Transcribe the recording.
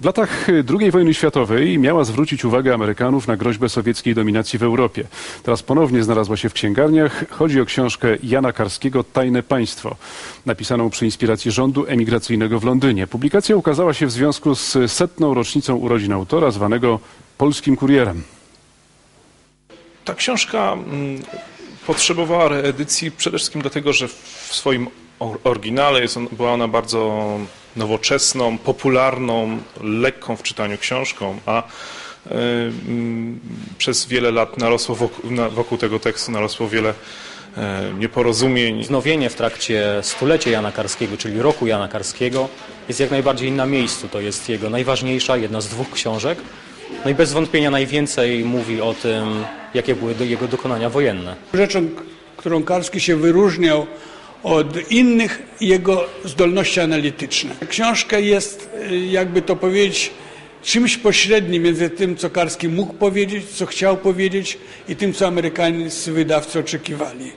W latach II wojny światowej miała zwrócić uwagę Amerykanów na groźbę sowieckiej dominacji w Europie. Teraz ponownie znalazła się w księgarniach. Chodzi o książkę Jana Karskiego Tajne Państwo, napisaną przy inspiracji rządu emigracyjnego w Londynie. Publikacja ukazała się w związku z setną rocznicą urodzin autora, zwanego Polskim Kurierem. Ta książka mm, potrzebowała reedycji przede wszystkim dlatego, że w swoim or- oryginale jest on, była ona bardzo nowoczesną, popularną, lekką w czytaniu książką, a y, mm, przez wiele lat narosło wokół, wokół tego tekstu narosło wiele e, nieporozumień. Wznowienie w trakcie stulecia Jana Karskiego, czyli roku Jana Karskiego, jest jak najbardziej na miejscu. To jest jego najważniejsza, jedna z dwóch książek. No i bez wątpienia najwięcej mówi o tym, jakie były jego dokonania wojenne. Rzeczą, którą Karski się wyróżniał od innych, jego zdolności analityczne. Książka jest, y, jakby to powiedzieć, czymś pośrednim między tym, co Karski mógł powiedzieć, co chciał powiedzieć i tym, co amerykańscy wydawcy oczekiwali.